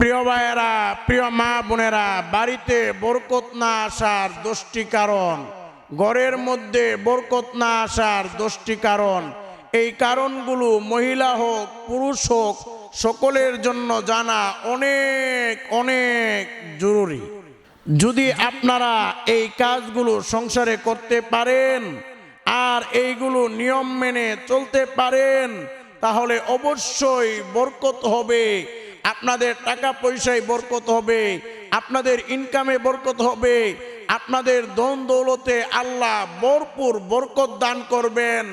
প্রিয় ভাইয়েরা, প্রিয় মা বোনেরা, বাড়িতে বরকত না আসার দশটি কারণ, ঘরের মধ্যে বরকত না আসার দশটি কারণ, এই কারণগুলো মহিলা হোক, পুরুষ হোক, সকলের জন্য জানা অনেক অনেক জরুরি। যদি আপনারা এই কাজগুলো সংসারে করতে পারেন আর এইগুলো নিয়ম মেনে চলতে পারেন, তাহলে অবশ্যই বরকত হবে আপনাদের টাকা পয়সায় বরকত হবে, আপনাদের ইনকামে বরকত হবে, আপনাদের দন দৌলতে আল্লাহ ভরপুর বরকত দান করবেন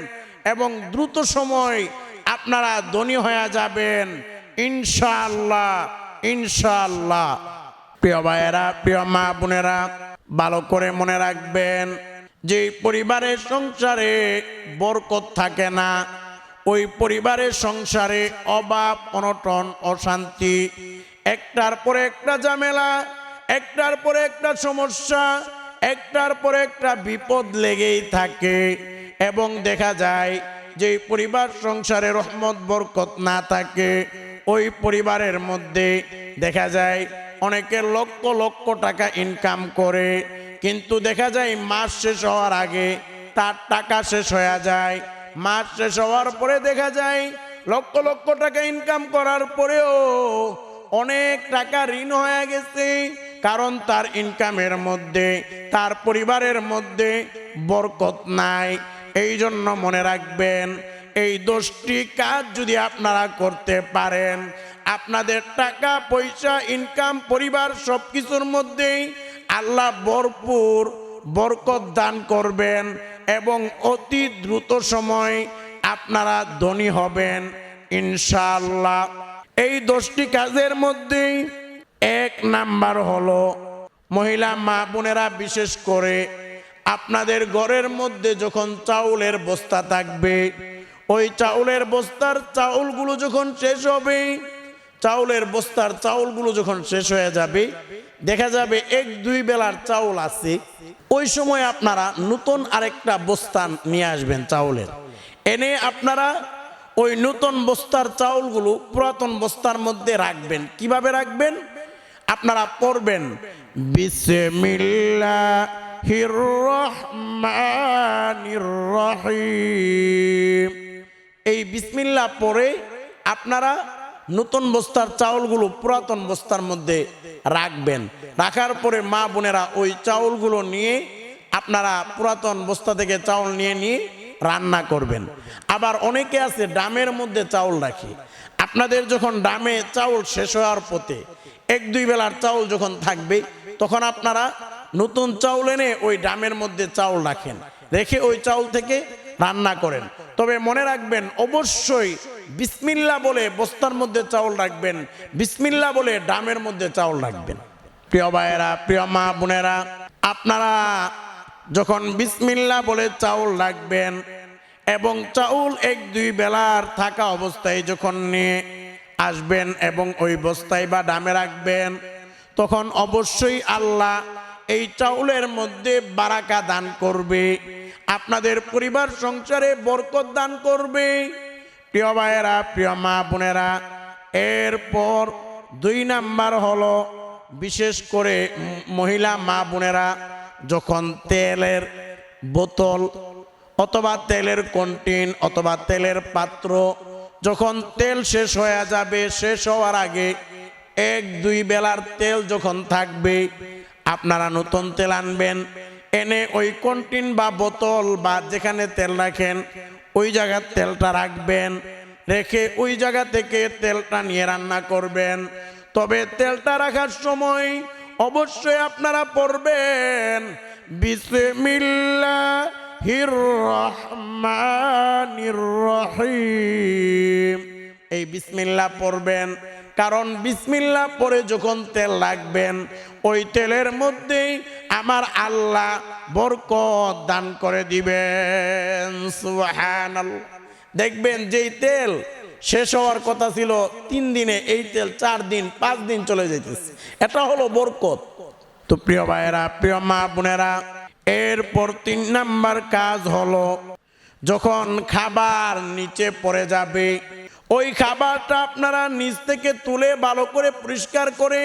এবং দ্রুত সময় আপনারা ধনী হয়ে যাবেন। ইনশাআল্লাহ ইনশাআল্লাহ। প্রিয় ভাইয়েরা, প্রিয় মা বোনেরা, ভালো করে মনে রাখবেন, যে পরিবারের সংসারে বরকত থাকে না ওই পরিবারের সংসারে অভাব, অনটন, অশান্তি, একটার পরে একটা ঝামেলা, একটার পরে একটা সমস্যা, একটার পরে একটা বিপদ লেগেই থাকে। এবং দেখা যায় যে পরিবার সংসারে রহমত, বরকত না থাকে, ওই পরিবারের মধ্যে দেখা যায় অনেকে লক্ষ লক্ষ টাকা ইনকাম করে, কিন্তু দেখা যায় মাস শেষ হওয়ার আগে তার টাকা শেষ হয়ে যায় মাস শেষ হওয়ার পরে দেখা যায় লক্ষ লক্ষ টাকা ইনকাম করার পরেও অনেক টাকা ঋণ হয়ে গেছে। কারণ তার ইনকামের মধ্যে, তার পরিবারের মধ্যে বরকত নাই। এই জন্য মনে রাখবেন, এই দশটি কাজ যদি আপনারা করতে পারেন, আপনাদের টাকা, পয়সা ইনকাম পরিবার সব কিছুর মধ্যেই আল্লাহ ভরপুর বরকত দান করবেন। এবং অতি দ্রুত সময় আপনারা ধনী হবেন, ইনশাআল্লাহ। এই দশটি কাজের মধ্যেই এক নাম্বার হলো, মহিলা মা বোনেরা বিশেষ করে আপনাদের ঘরের মধ্যে যখন চাউলের বস্তা থাকবে, ওই চাউলের বস্তার চাউলগুলো যখন শেষ হবে চাউলের বস্তার চাউলগুলো যখন শেষ হয়ে যাবে, দেখা যাবে এক দুই বেলার চাউল আছে। ওই সময় আপনারা নতুন আরেকটা বস্তা নিয়ে আসবেন চাউলের। এনে আপনারা ওই নতুন বস্তার চাউলগুলো পুরাতন বস্তার মধ্যে রাখবেন। কীভাবে রাখবেন? আপনারা পড়বেন এই বিসমিল্লা পরে আপনারা নতুন বস্তার চাউলগুলো পুরাতন বস্তার মধ্যে রাখবেন। রাখার পরে মা বোনেরা ওই চাউলগুলো নিয়ে আপনারা পুরাতন বস্তা থেকে চাউল নিয়ে নিয়ে রান্না করবেন। আবার অনেকে আছে ডামের মধ্যে চাউল রাখি। আপনাদের যখন ডামে চাউল শেষ হওয়ার পথে এক দুই বেলার চাউল যখন থাকবে, তখন আপনারা নতুন চাউল এনে ওই ডামের মধ্যে চাউল রাখেন। রেখে ওই চাউল থেকে রান্না করেন। তবে মনে রাখবেন, অবশ্যই বিসমিল্লা বলে বস্তার মধ্যে চাউল রাখবেন, বিসমিল্লা বলে ডামের মধ্যে চাউল রাখবেন। প্রিয় ভাইয়েরা, প্রিয় মা বোনেরা, আপনারা যখন বিসমিল্লা বলে চাউল রাখবেন এবং চাউল এক দুই বেলার থাকা অবস্থায় যখন নিয়ে আসবেন এবং ওই বস্তায় বা ডামে রাখবেন, তখন অবশ্যই আল্লাহ এই চাউলের মধ্যে বারাকা দান করবে, আপনাদের পরিবার সংসারে বরকত দান করবে। প্রিয় ভাইয়েরা, প্রিয় মা বোনেরা, এরপর দুই নাম্বার হলো, বিশেষ করে মহিলা মা বোনেরা, যখন তেলের বোতল অথবা তেলের কন্টিন অথবা তেলের পাত্র যখন তেল শেষ হয়ে যাবে, শেষ হওয়ার আগে এক দুই বেলার তেল যখন থাকবে, আপনারা নতুন তেল আনবেন। এনে ওই কন্টিন বা বোতল বা যেখানে তেল রাখেন ওই জায়গার তেলটা রাখবেন, রেখে ওই জায়গা থেকে তেলটা নিয়ে রান্না করবেন। তবে তেলটা রাখার সময় অবশ্যই আপনারা পড়বেন, বিসমিল্লাহির রহমানির রহিম। এই বিসমিল্লা পড়বেন, কারণ বিসমিল্লা পরে যখন তেল রাখবেন, ওই তেলের মধ্যেই আমার আল্লাহ বরকত দান করে দিবেন দেখবেন যেই তেল শেষ হওয়ার কথা ছিল, তিন দিনে এই তেল চার দিন, পাঁচ দিন চলে যেতেছে এটা হলো বরকত। তো প্রিয় ভাইয়েরা, প্রিয় মা বোনেরা, এরপর তিন নাম্বার কাজ হলো, যখন খাবার নিচে পড়ে যাবে, ওই খাবারটা আপনারা নিচ থেকে তুলে ভালো করে পরিষ্কার করে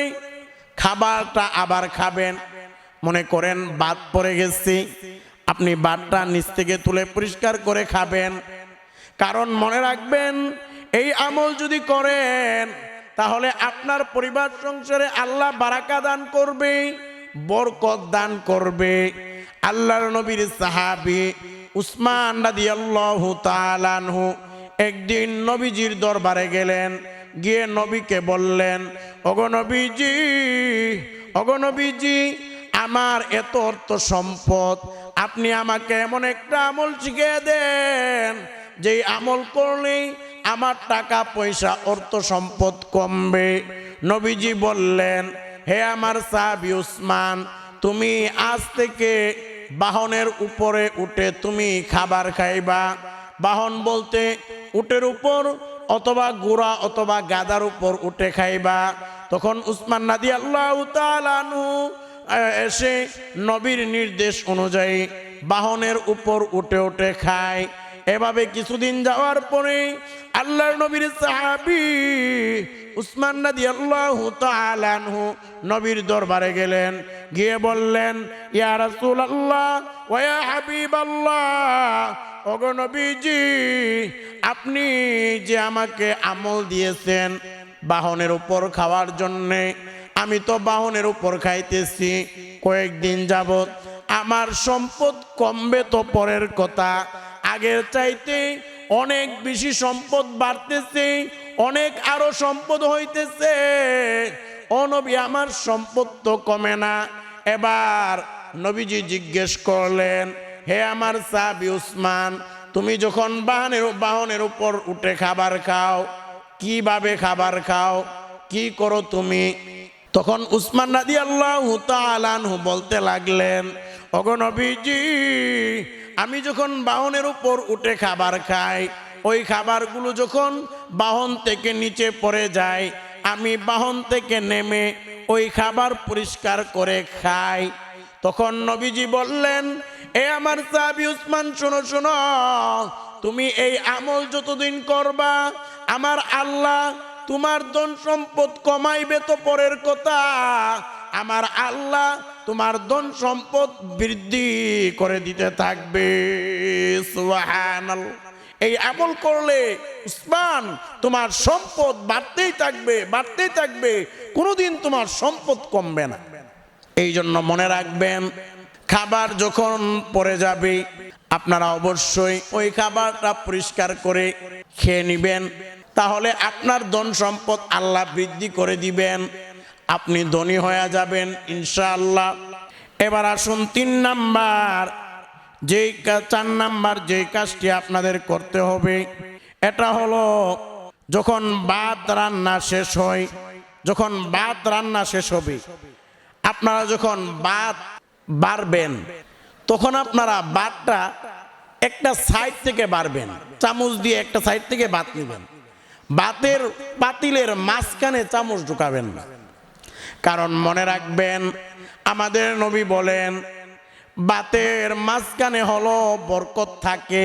খাবারটা আবার খাবেন। মনে করেন বাদ পড়ে গেছি। আপনি বাদটা নিচ থেকে তুলে পরিষ্কার করে খাবেন। কারণ মনে রাখবেন, এই আমল যদি করেন, তাহলে আপনার পরিবার সংসারে আল্লাহ বারাকা দান করবে, বরকত দান করবে। আল্লাহর নবীর সাহাবি উসমান রাদিয়াল্লাহু তাআলাহু একদিন নবীজির দরবারে গেলেন, গিয়ে নবীকে বললেন অগনবীজি অগনবীজি আমার এত অর্থ সম্পদ, আপনি আমাকে এমন একটা আমল শিখিয়ে দেন যে আমল করলেই আমার টাকা, পয়সা, অর্থ সম্পদ কমবে। নবীজি বললেন, হে আমার সাহাবি উসমান, তুমি আজ থেকে বাহনের উপরে উঠে তুমি খাবার খাইবা। বাহন বলতে উটের উপর অথবা গোড়া অথবা গাদার উপর উঠে খাইবা। তখন উসমান নাদি আল্লাহ তালানু এসে নবীর নির্দেশ অনুযায়ী বাহনের উপর উঠে উঠে খায়। এভাবে কিছুদিন যাওয়ার পরে আল্লাহর নবীর সাহাবি উসমান নাদি আল্লাহ তালানহু নবীর দরবারে গেলেন, গিয়ে বললেন, ইয়া রাসূল আল্লাহ ওয়া হাবিব আল্লাহ ওগো নবীজি, আপনি যে আমাকে আমল দিয়েছেন বাহনের উপর খাওয়ার জন্যে আমি তো বাহনের উপর খাইতেছি, কয়েকদিন যাবত আমার সম্পদ কমবে তো পরের কথা। আগের চাইতে অনেক বেশি সম্পদ বাড়তেছে, অনেক আরও সম্পদ হইতেছে। অনবী আমার সম্পদ তো কমে না। এবার নবীজি জিজ্ঞেস করলেন, হে আমার সাবি উসমান, তুমি যখন বাহনের বাহনের উপর উঠে খাবার খাও, কীভাবে খাবার খাও? কি করো তুমি? তখন উসমান রাদি আল্লাহ তালানহু বলতে লাগলেন অগনবীজি আমি যখন বাহনের উপর উঠে খাবার খাই, ওই খাবারগুলো যখন বাহন থেকে নিচে পড়ে যায়, আমি বাহন থেকে নেমে ওই খাবার পরিষ্কার করে খাই। তখন নবীজি বললেন, এ আমার সাহাবি উসমান, শোনো শোনো, তুমি এই আমল যতদিন করবা, আমার আল্লাহ তোমার ধন সম্পদ কমাইবে তো পরের কথা। আমার আল্লাহ তোমার ধন সম্পদ বৃদ্ধি করে দিতে থাকবে। এই আমল করলে উসমান তোমার সম্পদ বাড়তেই থাকবে বাড়তেই থাকবে। কোনোদিন তোমার সম্পদ কমবে না। এই জন্য মনে রাখবেন, খাবার যখন পড়ে যাবে, আপনারা অবশ্যই ওই খাবারটা পরিষ্কার করে খেয়ে নেবেন। তাহলে আপনার ধন সম্পদ আল্লাহ বৃদ্ধি করে দিবেন। আপনি ধনী হয়ে যাবেন, ইনশাআল্লাহ। এবার আসুন তিন নাম্বার। যেই চার নাম্বার যেই কাজটি আপনাদের করতে হবে, এটা হলো যখন ভাত রান্না শেষ হয়, যখন ভাত রান্না শেষ হবে, আপনারা যখন ভাত বাড়বেন, তখন আপনারা ভাতটা একটা সাইড থেকে বাড়বেন, চামচ দিয়ে একটা সাইড থেকে ভাত নেবেন। ভাতের পাতিলের মাঝখানে চামচ ঢুকাবেন না। কারণ মনে রাখবেন, আমাদের নবী বলেন, বাতের মাঝখানে হলো বরকত থাকে।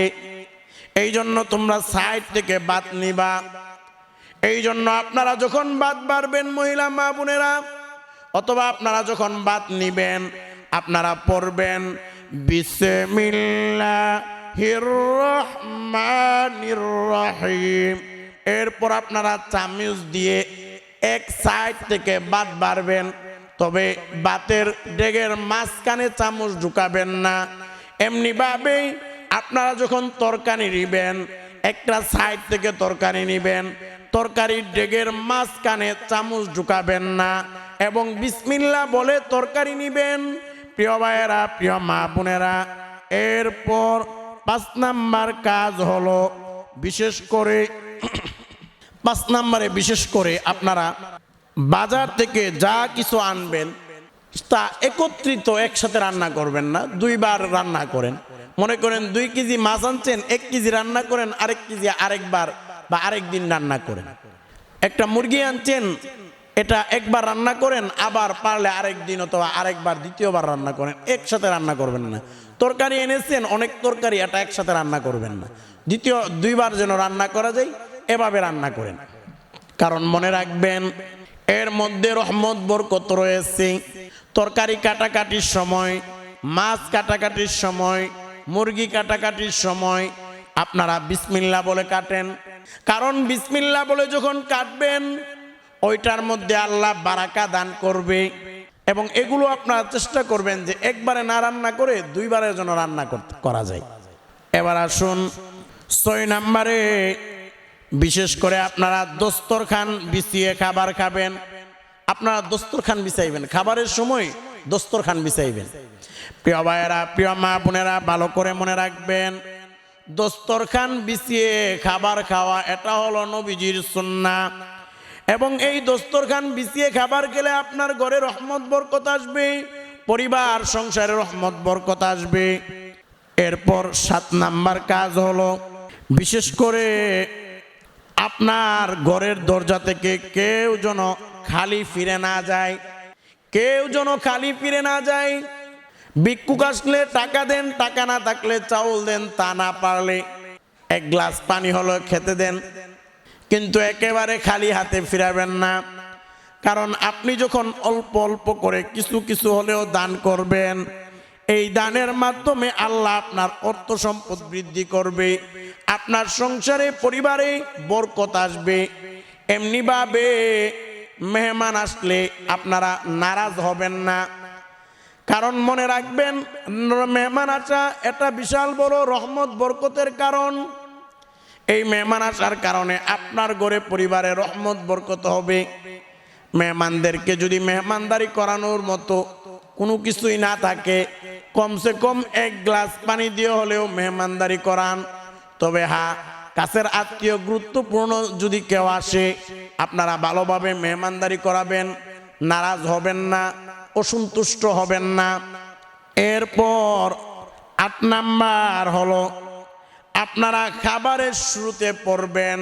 এই জন্য তোমরা সাইড থেকে বাত নিবা। এই জন্য আপনারা যখন বাদ বাড়বেন মহিলা মা বোনেরা, অথবা আপনারা যখন বাদ নিবেন, আপনারা পড়বেন, বিসমিল্লাহির রহমানির রহিম। এরপর আপনারা চামচ দিয়ে এক সাইড থেকে বাদ বাড়বেন, তবে বাতের ডেগের মাঝখানে চামচ ঢুকাবেন না। এমনিভাবেই আপনারা যখন তরকারি নিবেন, একটা সাইড থেকে তরকারি নিবেন, তরকারির ডেগের মাঝখানে চামচ ঢুকাবেন না এবং বিসমিল্লা বলে তরকারি নিবেন। প্রিয় ভাইয়েরা, প্রিয় মা বোনেরা, এরপর পাঁচ নাম্বার কাজ হলো, বিশেষ করে পাঁচ নাম্বারে বিশেষ করে আপনারা বাজার থেকে যা কিছু আনবেন, তা একত্রিত একসাথে রান্না করবেন না, দুইবার রান্না করেন। মনে করেন দুই কেজি মাছ আনছেন, এক কেজি রান্না করেন, আরেক কেজি আরেকবার বা আরেক দিন রান্না করেন। একটা মুরগি আনছেন, এটা একবার রান্না করেন, আবার পারলে আরেক দিন অথবা আরেকবার দ্বিতীয়বার রান্না করেন, একসাথে রান্না করবেন না। তরকারি এনেছেন, অনেক তরকারি এটা একসাথে রান্না করবেন না। দ্বিতীয় দুইবার যেন রান্না করা যায়, এভাবে রান্না করেন। কারণ মনে রাখবেন, এর মধ্যে রহমত, বরকত রয়েছে। তরকারি কাটাকাটির সময়, মাছ কাটাকাটির সময়, মুরগি কাটাকাটির সময় আপনারা বিসমিল্লা বলে কাটেন। কারণ বিসমিল্লা বলে যখন কাটবেন, ওইটার মধ্যে আল্লাহ বারাকা দান করবে। এবং এগুলো আপনারা চেষ্টা করবেন যে একবারে না রান্না করে দুইবারের জন্য রান্না করা যায়। এবার আসুন ছয় নাম্বারে, বিশেষ করে আপনারা দস্তরখান বিছিয়ে খাবার খাবেন। আপনারা দস্তরখান বিছাইবেন। খাবারের সময় দস্তরখান বিছাইবেন। প্রিয় ভাইয়েরা, প্রিয় মা বোনেরা, ভালো করে মনে রাখবেন, দস্তরখান বিছিয়ে খাবার খাওয়া এটা হলো নবীজির সুন্না। এবং এই দস্তরখান বিছিয়ে খাবার খেলে আপনার ঘরে রহমত, বরকত আসবে, পরিবার, সংসারে রহমত, বরকত আসবে। এরপর সাত নাম্বার কাজ হলো বিশেষ করে আপনার ঘরের দরজা থেকে কেউ যেন খালি ফিরে না যায়, কেউ যেন খালি ফিরে না যায়। ভিক্ষুক আসলে টাকা দেন, টাকা না থাকলে চাউল দেন, তা না পারলে এক গ্লাস পানি হলো খেতে দেন। কিন্তু একেবারে খালি হাতে ফিরাবেন না। কারণ আপনি যখন অল্প অল্প করে কিছু কিছু হলেও দান করবেন এই দানের মাধ্যমে আল্লাহ আপনার অর্থ সম্পদ বৃদ্ধি করবে, আপনার সংসারে, পরিবারে বরকত আসবে। এমনিভাবে মেহমান আসলে আপনারা নারাজ হবেন না। কারণ মনে রাখবেন, মেহমান আসা এটা বিশাল বড় রহমত, বরকতের কারণ। এই মেহমান আসার কারণে আপনার ঘরে, পরিবারে রহমত, বরকত হবে। মেহমানদেরকে যদি মেহমানদারি করানোর মতো কোনো কিছুই না থাকে কমসে কম এক গ্লাস পানি দিয়ে হলেও মেহমানদারি করান। তবে হ্যাঁ কাছের আত্মীয় গুরুত্বপূর্ণ যদি কেউ আসে, আপনারা ভালোভাবে মেহমানদারি করাবেন, নারাজ হবেন না, অসন্তুষ্ট হবেন না। এরপর আট নাম্বার হলো, আপনারা খাবারের শুরুতে পড়বেন,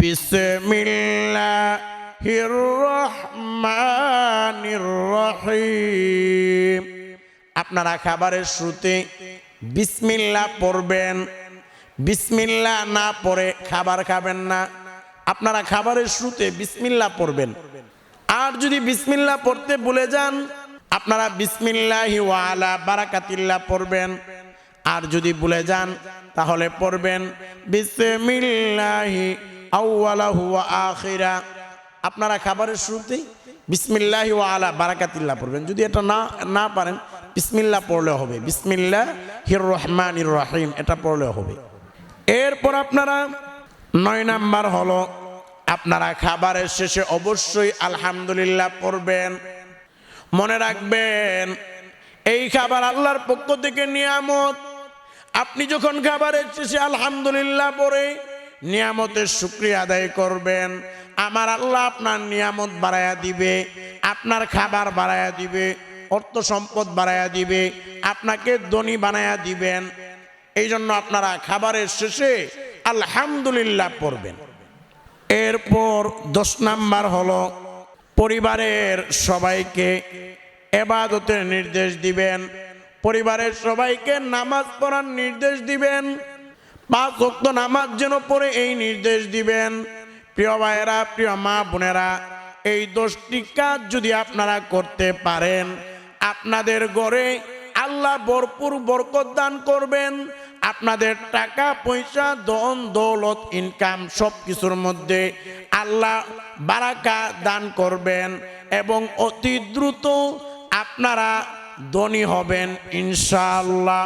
বিসমিল্লাহির রহমানির রহিম। আপনারা খাবারের শুরুতে বিসমিল্লা পড়বেন। বিসমিল্লা না পড়ে খাবার খাবেন না। আপনারা খাবারের শুরুতে বিসমিল্লা পড়বেন। আর যদি বিসমিল্লা পড়তে ভুলে যান, আপনারা বিসমিল্লাহি ওয়ালা বারাকাতিল্লাহ পড়বেন। আর যদি ভুলে যান, তাহলে পড়বেন বিসমিল্লাহি আখিরা। আপনারা খাবারের শুরুতেই বিসমিল্লাহি ওয়া আলা বারাকাতিল্লাহ পড়বেন। যদি এটা না না পারেন বিসমিল্লাহ পড়লে হবে। বিসমিল্লাহ হির রহমানির রহিম, এটা পড়লে হবে। এরপর আপনারা নয় নাম্বার হলো, আপনারা খাবারের শেষে অবশ্যই আলহামদুলিল্লাহ পড়বেন। মনে রাখবেন, এই খাবার আল্লাহর পক্ষ থেকে নিয়ামত। আপনি যখন খাবারের শেষে আলহামদুলিল্লাহ পড়ে, নিয়ামতের শুক্রিয়া আদায় করবেন। আমার আল্লাহ আপনার নিয়ামত বাড়ায়া দিবে, আপনার খাবার বাড়ায়া দিবে। অর্থ সম্পদ বাড়ায়া দিবে, আপনাকে ধনী বানায়া দিবেন। এই জন্য আপনারা খাবারের শেষে আলহামদুলিল্লাহ পড়বেন। এরপর দশ নাম্বার হলো, পরিবারের সবাইকে এবাদতের নির্দেশ দিবেন। পরিবারের সবাইকে নামাজ পড়ার নির্দেশ দিবেন। পাঁচ ওয়াক্ত নামাজ যেন পড়ে এই নির্দেশ দিবেন। প্রিয় ভাইয়েরা, প্রিয় মা বোনেরা, এই দশটি কাজ যদি আপনারা করতে পারেন আপনাদের ঘরে আল্লাহ ভরপুর বরকত দান করবেন। আপনাদের টাকা, পয়সা, ধন, দৌলত ইনকাম সব কিছুর মধ্যে আল্লাহ বারাকা দান করবেন এবং অতি দ্রুত আপনারা ধনী হবেন ইনশাআল্লাহ।